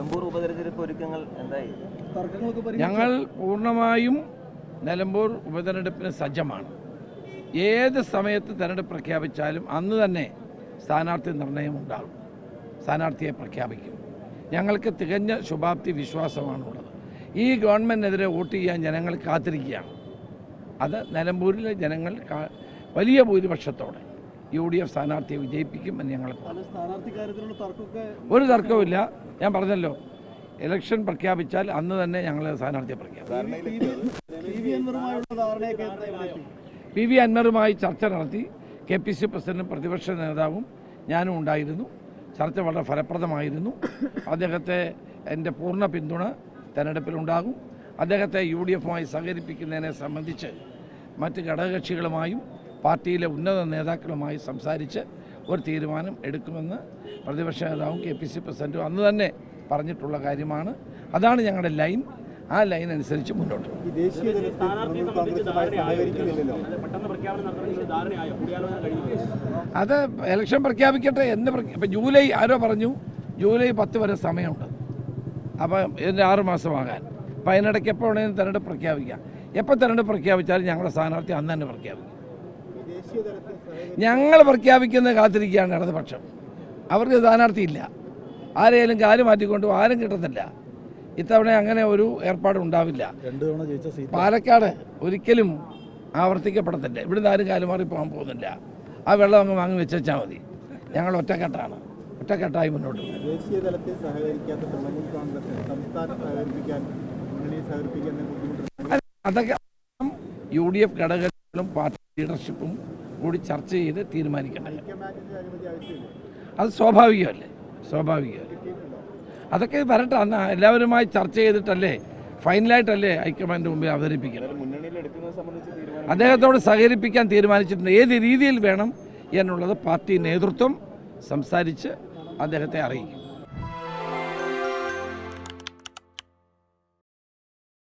നിലമ്പൂർ ഉപതെരഞ്ഞെടുപ്പ് ഒരുക്കങ്ങൾ എന്തായി? ഞങ്ങൾ പൂർണമായും നിലമ്പൂർ ഉപതെരഞ്ഞെടുപ്പിന് സജ്ജമാണ്. ഏത് സമയത്ത് തെരഞ്ഞെടുപ്പ് പ്രഖ്യാപിച്ചാലും അന്ന് തന്നെ സ്ഥാനാർത്ഥി നിർണയം ഉണ്ടാകും. സ്ഥാനാർത്ഥിയെ പ്രഖ്യാപിക്കും. ഞങ്ങൾക്ക് തികഞ്ഞ ശുഭാപ്തി വിശ്വാസമാണുള്ളത്. ഈ ഗവൺമെന്റിനെതിരെ വോട്ട് ചെയ്യാൻ ജനങ്ങൾ കാത്തിരിക്കുകയാണ്. അത് നിലമ്പൂരിലെ ജനങ്ങൾ വലിയ ഭൂരിപക്ഷത്തോടെ. യു ഡി എഫ് സ്ഥാനാർത്ഥിയെ വിജയിപ്പിക്കും എന്ന് ഞങ്ങൾ ഒരു തർക്കവുമില്ല. ഞാൻ പറഞ്ഞല്ലോ ഇലക്ഷൻ പ്രഖ്യാപിച്ചാൽ അന്ന് തന്നെ ഞങ്ങൾ സ്ഥാനാർത്ഥിയെ പ്രഖ്യാപിക്കും? പി വി അൻവറുമായി ചർച്ച നടത്തി കെ പി സി പ്രസിഡന്റും പ്രതിപക്ഷ നേതാവും ഞാനും ഉണ്ടായിരുന്നു. ചർച്ച വളരെ ഫലപ്രദമായിരുന്നു. അദ്ദേഹത്തെ എന്റെ പൂർണ പിന്തുണ തെരഞ്ഞെടുപ്പിലുണ്ടാകും. അദ്ദേഹത്തെ യു ഡി എഫുമായി സഹകരിപ്പിക്കുന്നതിനെ സംബന്ധിച്ച് മറ്റ് ഘടകകക്ഷികളുമായും പാർട്ടിയിലെ ഉന്നത നേതാക്കളുമായി സംസാരിച്ച് ഒരു തീരുമാനം എടുക്കുമെന്ന് പ്രതിപക്ഷ നേതാവും കെ പി സി പ്രസിഡന്റും അന്ന് തന്നെ പറഞ്ഞിട്ടുള്ള കാര്യമാണ്. അതാണ് ഞങ്ങളുടെ ലൈൻ. ആ ലൈൻ അനുസരിച്ച് മുന്നോട്ട് അത് ഇലക്ഷൻ പ്രഖ്യാപിക്കട്ടെ എന്ന് ഇപ്പം ജൂലൈ ആരോ പറഞ്ഞു. ജൂലൈ പത്ത് വരെ സമയമുണ്ട്. അപ്പം ഇതിന്റെ ആറ് മാസമാകാൻ. അപ്പം അതിനിടയ്ക്ക് എപ്പോൾ വേണമെങ്കിലും തെരഞ്ഞെടുപ്പ് പ്രഖ്യാപിക്കാം. എപ്പോൾ തെരഞ്ഞെടുപ്പ് പ്രഖ്യാപിച്ചാലും ഞങ്ങളുടെ സ്ഥാനാർത്ഥി അന്ന് തന്നെ പ്രഖ്യാപിക്കും ഈ ദേശീയ തലത്തിൽ സഹകരി- ഞങ്ങൾ പ്രഖ്യാപിക്കുന്നത് കാത്തിരിക്കുകയാണ് ഇടതുപക്ഷം. അവർക്ക് സ്ഥാനാർത്ഥിയില്ല. ആരെയും കാൽ മാറ്റിക്കൊണ്ടു ആരും കിട്ടത്തില്ല. ഇത്തവണ അങ്ങനെ ഒരു ഏർപ്പാട് ഉണ്ടാവില്ല. പാലക്കാട് ഒരിക്കലും ആവർത്തിക്കപ്പെടത്തില്ല. ഇവിടുന്ന് ആരും കാലുമാറി പോകാൻ പോകുന്നില്ല. ആ വെള്ളം അങ്ങ് വാങ്ങി വെച്ചാൽ മതി. ഞങ്ങൾ ഒറ്റക്കെട്ടാണ്. ഒറ്റക്കെട്ടായി മുന്നോട്ട് പോകും. ദേശീയ തലത്തിൽ സഹകരിക്കാത്ത തൃണമൂൽ കോൺഗ്രസിന് സംസ്ഥാനം സഹകരിപ്പിക്കാൻ മുന്നണിയെ സഹകരിപ്പിക്കാൻ ബുദ്ധിമുട്ടുണ്ട് അതൊക്കെ യു ഡി എഫ് ഘടകങ്ങളും പാർട്ടി ലീഡർഷിപ്പും കൂടി ചർച്ച ചെയ്ത് തീരുമാനിക്കണം. അത് സ്വാഭാവികമല്ലേ? സ്വാഭാവികമല്ലേ? അതൊക്കെ വരട്ടെ. അന്ന് എല്ലാവരുമായി ചർച്ച ചെയ്തിട്ടല്ലേ ഫൈനലായിട്ടല്ലേ ഹൈക്കമാൻഡ് മുമ്പിൽ തീരുമാനം അദ്ദേഹത്തോട് സഹകരിപ്പിക്കാൻ തീരുമാനിച്ചിട്ടുണ്ട്. ഏത് രീതിയിൽ വേണം എന്നുള്ളത് പാർട്ടി നേതൃത്വം സംസാരിച്ച് അദ്ദേഹത്തെ അറിയിക്കും.